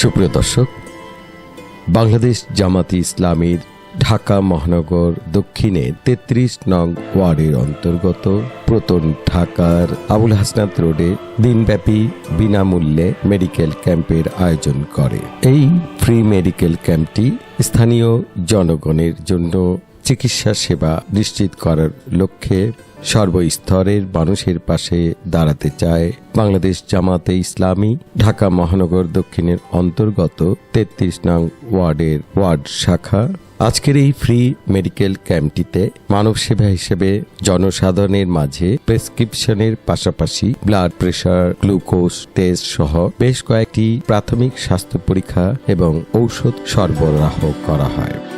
সুপ্রিয় দর্শক, বাংলাদেশ জামাতি ইসলামীর ঢাকা মহানগর দক্ষিণে তেত্রিশ নং ওয়ার্ডের অন্তর্গত প্রতন ঢাকার আবুল হাসনাত রোডে দিনব্যাপী বিনামূল্যে মেডিকেল ক্যাম্পের আয়োজন করে। এই ফ্রি মেডিকেল ক্যাম্পটি স্থানীয় জনগণের জন্য চিকিৎসা সেবা নিশ্চিত করার লক্ষ্যে সর্বস্তরের মানুষের পাশে দাঁড়াতে চায় বাংলাদেশ জামাতে ইসলামী, ঢাকা মহানগর দক্ষিণের অন্তর্গত তেত্রিশ নং ওয়ার্ডের ওয়ার্ড শাখা। আজকের এই ফ্রি মেডিকেল ক্যাম্পটিতে মানব সেবা হিসেবে জনসাধারণের মাঝে প্রেসক্রিপশনের পাশাপাশি ব্লাড প্রেশার, গ্লুকোজ, টেস্ট সহ বেশ কয়েকটি প্রাথমিক স্বাস্থ্য পরীক্ষা এবং ঔষধ সরবরাহ করা হয়।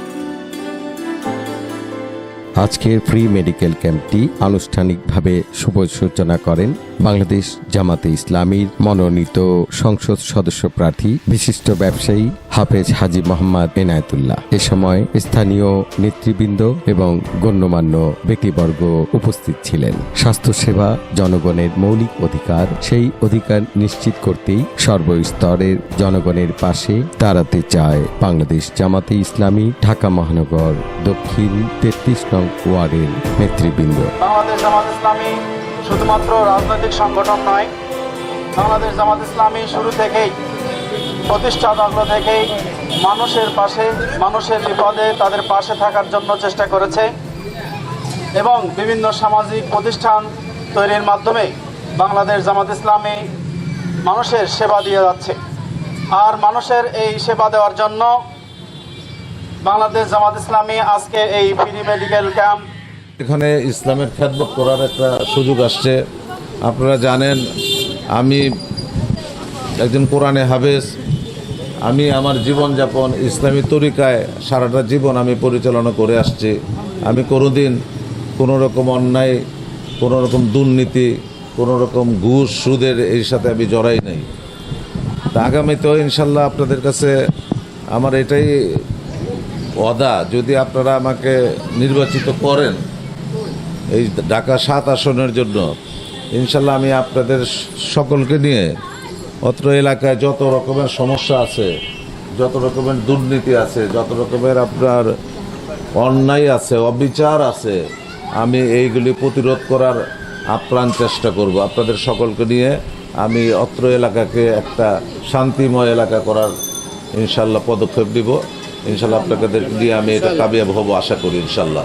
আজকের ফ্রি মেডিকেল ক্যাম্পটি আনুষ্ঠানিকভাবে শুভ সূচনা করেন বাংলাদেশ জামাতে ইসলামীর মনোনীত সংসদ সদস্য প্রার্থী, বিশিষ্ট ব্যবসায়ী হাফেজ হাজি মোহাম্মদ এনায়েতুল্লাহ। এ সময় স্থানীয় নেতৃবৃন্দ এবং গণ্যমান্য ব্যক্তিবর্গ উপস্থিত ছিলেন। স্বাস্থ্যসেবা জনগণের মৌলিক অধিকার, সেই অধিকার নিশ্চিত করতেই সর্বস্তরের জনগণের পাশে দাঁড়াতে চায় বাংলাদেশ জামাতে ইসলামী ঢাকা মহানগর দক্ষিণ তেত্রিশ নং ওয়ার্ডের নেতৃবৃন্দ। বাংলাদেশ ইসলামী শুধুমাত্র রাজনৈতিক সংগঠন নয়, বাংলাদেশ জামাত ইসলামী শুরু থেকেই, প্রতিষ্ঠা লগ্ন থেকেই মানুষের পাশে, মানুষের বিপদে তাদের পাশে থাকার জন্য চেষ্টা করেছে এবং বিভিন্ন সামাজিক প্রতিষ্ঠান তৈরির মাধ্যমে বাংলাদেশ জামাত ইসলামী মানুষের সেবা দিয়ে যাচ্ছে। আর মানুষের এই সেবা দেওয়ার জন্য বাংলাদেশ জামাত ইসলামী আজকে এই ফ্রি মেডিকেল ক্যাম্প এখানে ইসলামের খ্যাতমত করার একটা সুযোগ আসছে। আপনারা জানেন, আমি একজন কোরআনে হাফেজ। আমি আমার জীবনযাপন ইসলামী তরিকায় সারাটা জীবন আমি পরিচালনা করে আসছি। আমি কোনোদিন কোনো রকম অন্যায় কোনো রকম দুর্নীতি কোনো রকম ঘুষ সুদের এর সাথে আমি জড়াই নাই। তা আগামীতেও ইনশাল্লাহ আপনাদের কাছে আমার এটাই অদা যদি আপনারা আমাকে নির্বাচিত করেন এই ঢাকা সাত আসনের জন্য। ইনশাল্লাহ আমি আপনাদের সকলকে নিয়ে অত্র এলাকায় যত রকমের সমস্যা আছে, যত রকমের দুর্নীতি আছে, যত রকমের আপনার অন্যায় আছে, অবিচার আছে, আমি এইগুলি প্রতিরোধ করার আপ্রাণ চেষ্টা করব। আপনাদের সকলকে নিয়ে আমি অত্র এলাকাকে একটা শান্তিময় এলাকা করার ইনশাল্লাহ পদক্ষেপ নিব। ইনশাল্লাহ আপনাদের দিয়ে আমি এটা কামিয়াব হব, আশা করি ইনশাল্লাহ।